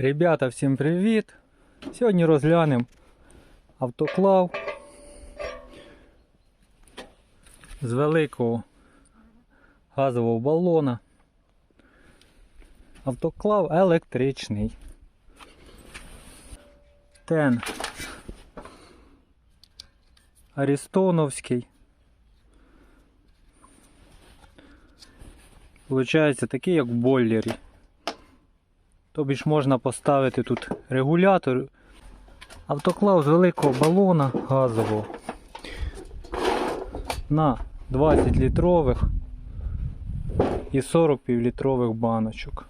Ребята, всім привіт! Сьогодні розглянемо автоклав з великого газового балона. Автоклав електричний. Тен Арістоновський. Получається такий, як в бойлері. Тобі ж можна поставити тут регулятор. Автоклав з великого балона газового на 20 літрових і 40 півлітрових баночок.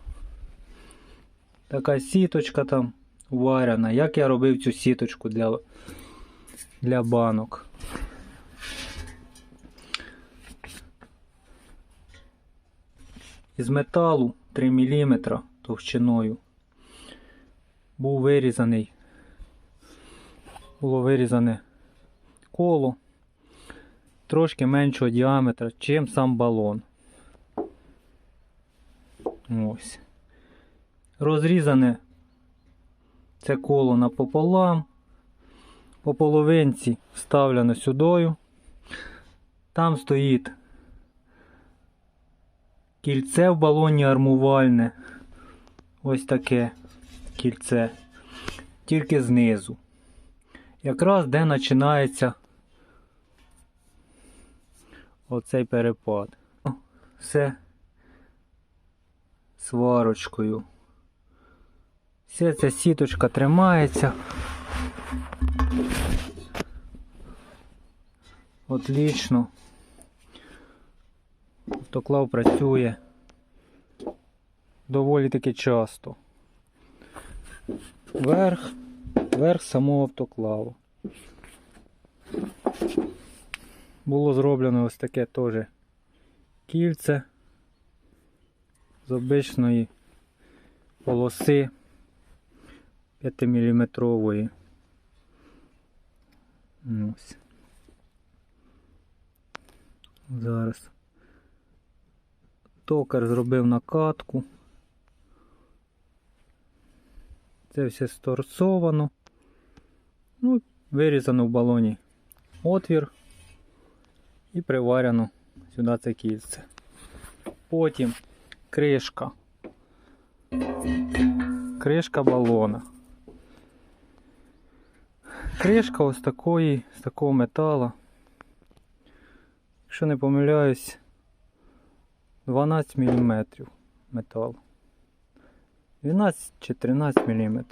Така сіточка там варена. Як я робив цю сіточку для, для банок. Із металу 3 мм товщиною. Був вирізаний. Було вирізане коло трошки меншого діаметра, чим сам балон. Ось. Розрізане це коло напополам. По половинці вставлено сюдою. Там стоїть кільце в балоні армувальне. Ось таке кільце. Тільки знизу. Якраз де починається оцей перепад. Все сварочкою. Вся ця сіточка тримається. Отлично. Автоклав працює доволі таки часто. Верх, верх самого автоклаву. Було зроблено ось таке теж кільце з обичної полоси 5 мм. Ось. Зараз. Токар зробив накатку. Це все сторцовано. Ну, вирізано в балоні отвір і приварено сюди це кільце. Потім кришка. Кришка балона. Кришка ось такої, з такого металу. Якщо не помиляюсь, 12 мм металу. 12 чи 13 мм.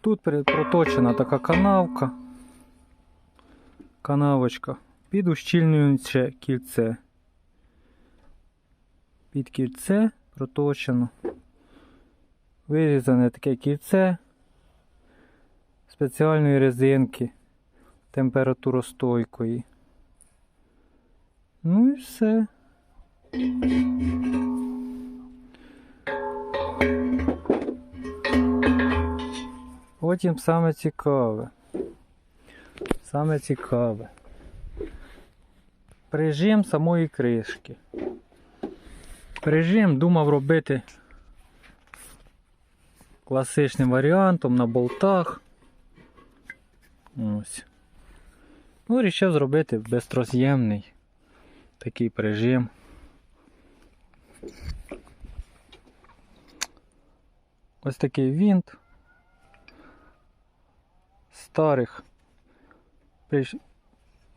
Тут проточена така канавка. Канавочка. Під ущільнююче кільце. Під кільце проточено. Вирізане таке кільце спеціальної резинки температуростойкої. Ну і все. Потім саме цікаве. Саме цікаве. Прижим самої кришки. Прижим думав робити класичним варіантом на болтах. Ось. Ну, вирішив зробити безтроз'ємний такий прижим. Ось такий вінт старих,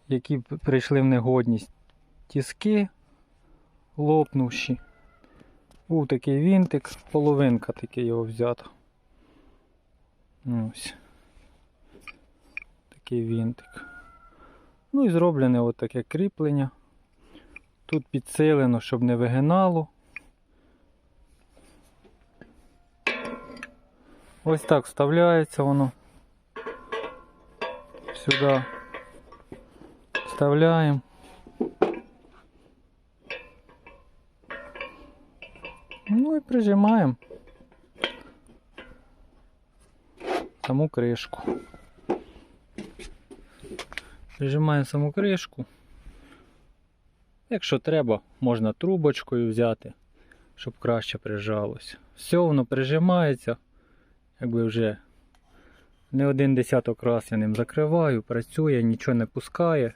які прийшли в негодність тіски, лопнувші. Був такий вінтик, половинка таки його взята. Ось. Такий вінтик. Ну і зроблене от таке кріплення. Тут підсилено, щоб не вигинало. Ось так вставляється воно. Сюди вставляємо. Ну і прижимаємо саму кришку. Прижимаємо саму кришку. Якщо треба, можна трубочкою взяти, щоб краще прижалося. Все воно прижимається, якби вже не один десяток раз я ним закриваю, працює, нічого не пускає.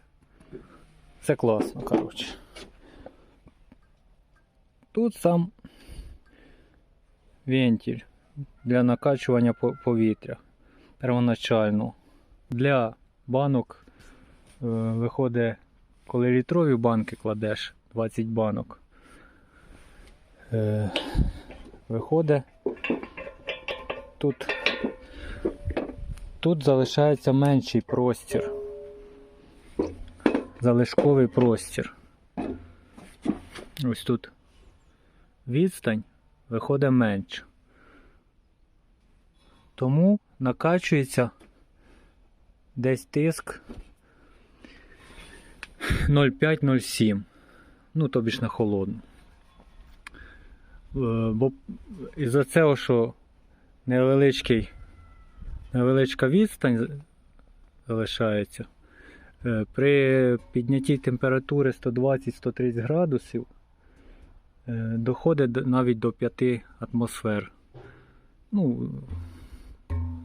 Все класно, коротше. Тут сам вентиль для накачування повітря первоначально. Для банок е, виходить, коли літрові банки кладеш 20 банок. Е, виходить тут, тут залишається менший простір. Залишковий простір. Ось тут відстань виходить менше. Тому накачується десь тиск 0,5-0,7. Ну, тобі ж на холодну. Е, Бо із-за цього, що невеличкий, невеличка відстань залишається, е, при піднятті температури 120-130 градусів е, доходить навіть до 5 атмосфер. Ну,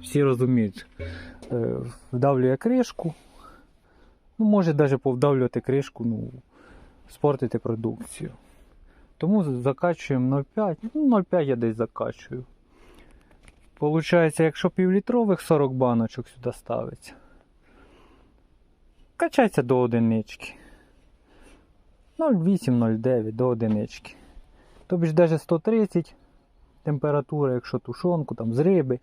всі розуміють. Е, Вдавлює кришку. Ну, може навіть повдавлювати кришку, ну, спортити продукцію. Тому закачуємо 0,5. Ну, 0,5 я десь закачую. Получається, якщо півлітрових 40 баночок сюди ставиться, качається до одинички. 0,8-0,9 до одинички. Тобі ж навіть 130 температура, якщо тушонку там з риби,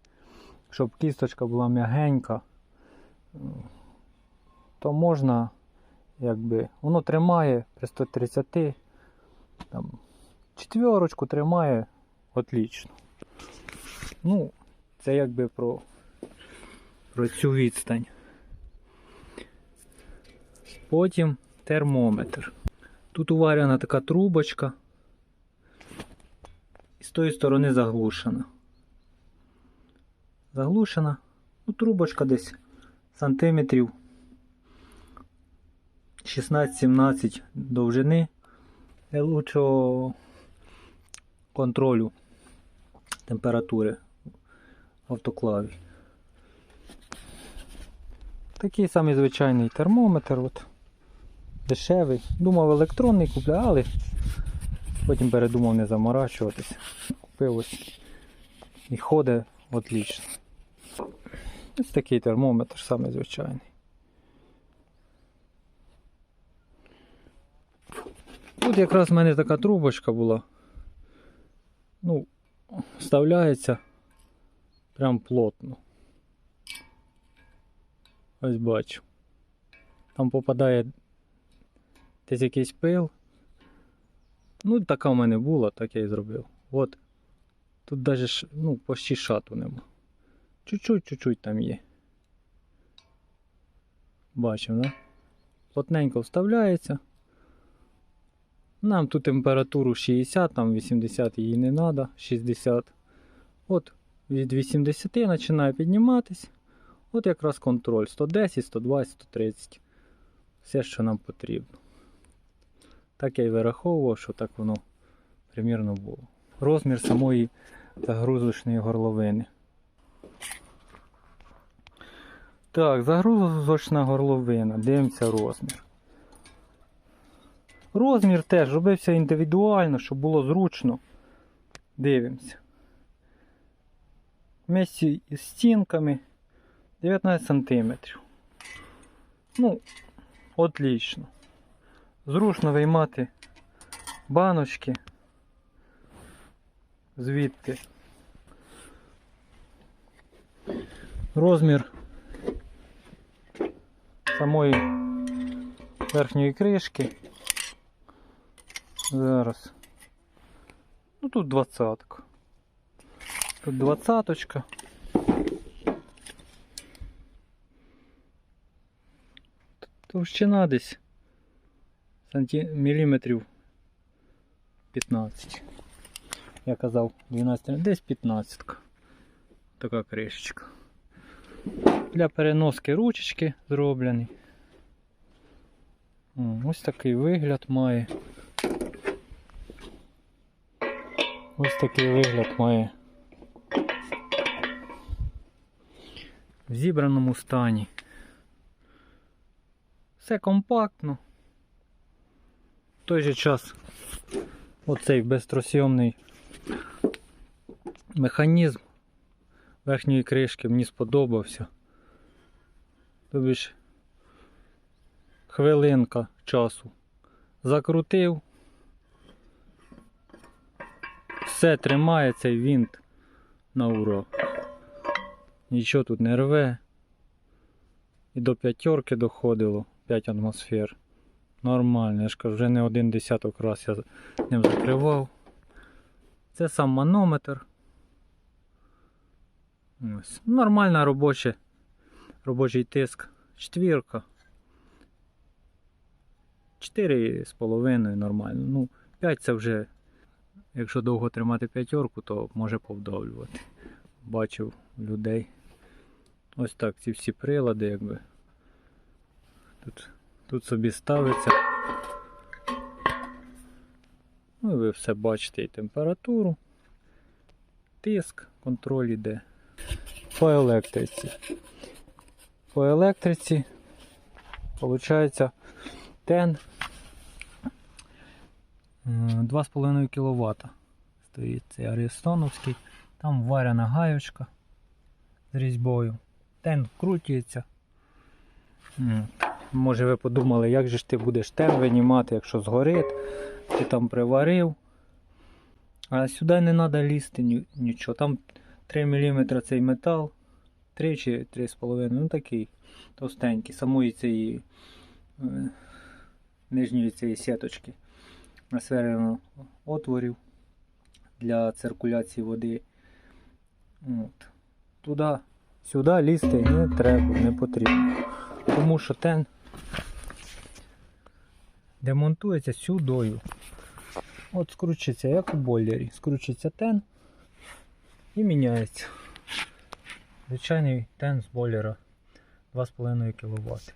щоб кісточка була м'ягенька, то можна, якби, воно тримає при 130, там, четверочку тримає отлично. Ну, це якби про, про цю відстань. Потім термометр. Тут уварена така трубочка. І з тої сторони заглушена. Заглушена. Ну, трубочка десь сантиметрів 16-17 довжини для лучшого контролю температури автоклаві. Такий самий звичайний термометр. От. Дешевий. Думав електронний купляв, але потім передумав не заморачуватися. Купив ось і ходить отлично. Ось такий термометр, самий звичайний. Тут якраз в мене така трубочка була. Ну, вставляється прям плотно. Ось бачу. Там попадає десь якийсь пил. Ну, така в мене була, так я і зробив. От. Тут навіть ну, почти шату нема. Чуть-чуть, чуть-чуть там є. Бачимо, да? Плотненько вставляється. Нам ту температуру 60, там 80 її не треба, 60. От від 80 починає підніматись. От якраз контроль 110, 120, 130. Все, що нам потрібно. Так я і вираховував, що так воно примірно було. Розмір самої загрузочної горловини. Так, загрузочна горловина. Дивимося розмір. Розмір теж робився індивідуально, щоб було зручно. Дивимося. Вместе із стінками 19 см. Ну, отлично. Зручно виймати баночки звідти. Розмір самої верхньої кришки. Зараз. Ну тут двадцатка. Тут двадцаточка. Товщина десь санті... міліметрів 15. Я казав 12, десь 15. Така кришечка. Для переноски ручечки зроблені. Ось такий вигляд має. Ось такий вигляд має в зібраному стані. Все компактно. В той же час оцей безтросйомний механізм верхньої кришки мені сподобався. Тобі ж хвилинка часу. Закрутив. Все тримає цей винт на ура. Нічого тут не рве. І до п'ятерки доходило 5 атмосфер. Нормально, я ж кажу, вже не один десяток раз я ним закривав. Це сам манометр. Ось. Нормальна робоча, робочий тиск. Четвірка. 4,5 нормально. Ну, 5 це вже, якщо довго тримати п'ятерку, то може повдавлювати. Бачив людей. Ось так ці всі прилади, якби. Тут, тут собі ставиться. Ну і ви все бачите і температуру, тиск, контроль іде. По електриці. По електриці, виходить, тен 2,5 кВт. Стоїть цей Арістоновський. Там варяна гаючка з різьбою. Тен вкрутюється. Може ви подумали, як же ж ти будеш тен винімати, якщо згорить, ти там приварив. А сюди не треба лізти нічого. Там 3 мм цей метал, 3 чи 3,5, ну такий товстенький, самої цієї е, нижньої цієї сіточки. Насверено отворів для циркуляції води. От. Туди, сюди лізти не треба, не потрібно. Тому що тен демонтується сюдою. От скручується, як у бойлері. Скручується тен і міняється. Звичайний тен з бойлера 2,5 кВт.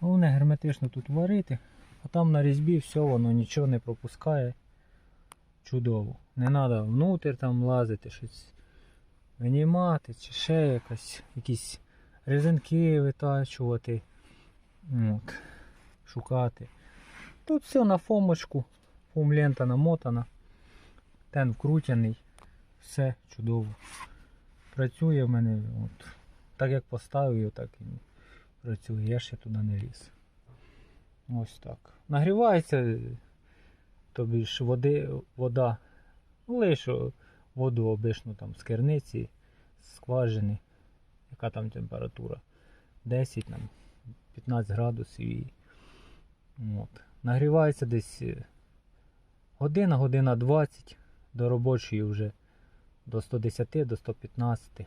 Головне герметично тут варити, а там на різьбі все воно нічого не пропускає. Чудово. Не треба внутрь там лазити, щось винімати, чи ще якась, якісь резинки витачувати. От. Шукати. Тут все на фомочку. Фом лента намотана. Тен вкрутяний. Все чудово. Працює в мене. От. Так як поставив, так і працює. Я ще туди не ліз. Ось так. Нагрівається тобі ж води, вода. Ну, лише воду обичну там з керниці, з скважини. Яка там температура? 10, там, 15 градусів. І, от. Нагрівається десь е, година, година 20 до робочої вже до 110, до 115.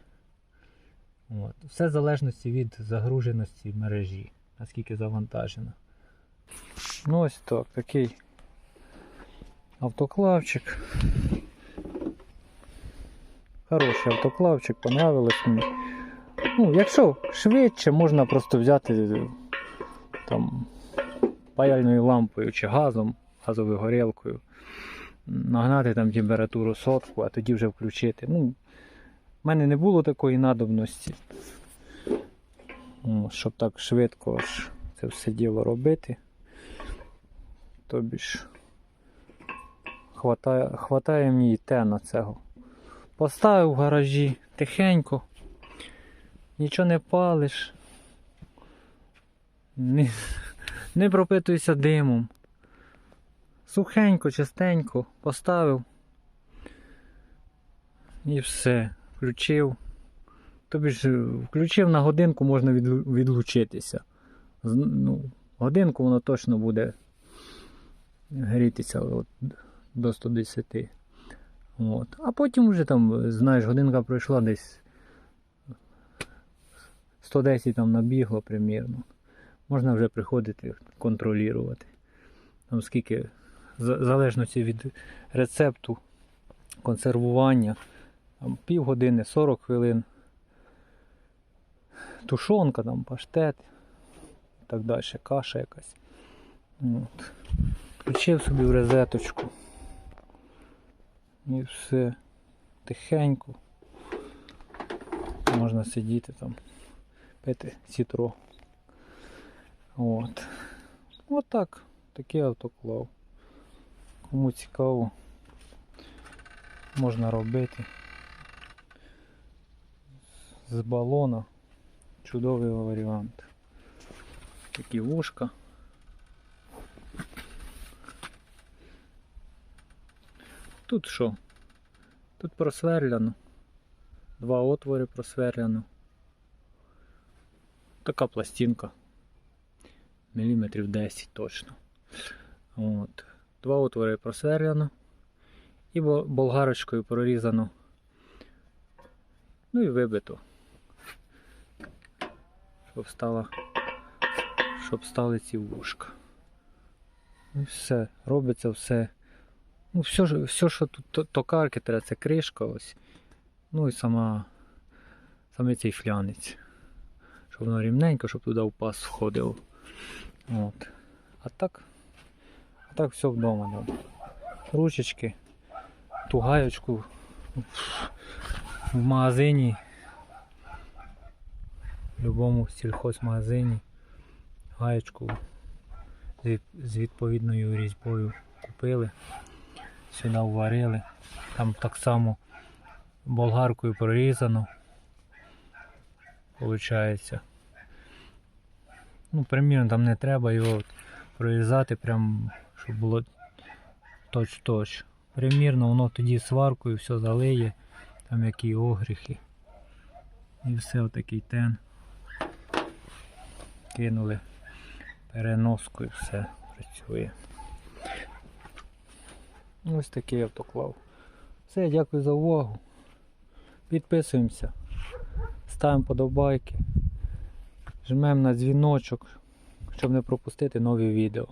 От. Все в залежності від загруженості мережі, наскільки завантажена. Ну ось так, такий автоклавчик. Хороший автоклавчик, понравилось мені. Ну, якщо швидше, можна просто взяти там паяльною лампою чи газом, газовою горілкою, нагнати там температуру сотку, а тоді вже включити. Ну, в мене не було такої надобності, ну, щоб так швидко це все діло робити. Тобі ж хватає, хватає мені і тена цього. Поставив в гаражі тихенько, нічого не палиш, не, не пропитуйся димом. Сухенько, чистенько поставив і все. Включив. Тобі ж включив на годинку, можна відлу- відлучитися. Ну, годинку воно точно буде грітися от, до 110. От. А потім вже там, знаєш, годинка пройшла десь 110 там набігло примірно. Можна вже приходити контролювати. Там скільки, залежності від рецепту, консервування, там півгодини, 40 хвилин. Тушонка, там, паштет і так далі, каша якась. От. Включив собі в розеточку. І все тихенько. Можна сидіти там, пити сітро. От. От так. Такий автоклав. Кому цікаво, можна робити. З балона. Чудовий варіант. Такі вушка. Тут що? Тут просверляно. Два отвори просверляно. Така пластинка. Міліметрів 10 точно. От. Два отвори просверляно. І болгарочкою прорізано. Ну і вибито. Щоб стала. Щоб стали ці вушка. І все. Робиться все. Ну, все, все що тут токарки треба, це кришка ось. Ну і сама. Саме цей флянець. Щоб воно рівненько, щоб туди в паз входило. От. А так. А так все вдома. Да. Ручечки, ту гаєчку в магазині. В будь-якому сільхозмагазині. Гаєчку з відповідною різьбою купили. Сюди вварили. Там так само болгаркою прорізано. Получається. Ну, примірно там не треба його прорізати, прям, щоб було точ-точ. Примірно воно тоді сваркою все залиє, там які огріхи. І все отакий тен. Кинули переноску і все працює. Ось такий автоклав. Все, дякую за увагу. Підписуємося, ставимо подобайки, жмемо на дзвіночок, щоб не пропустити нові відео.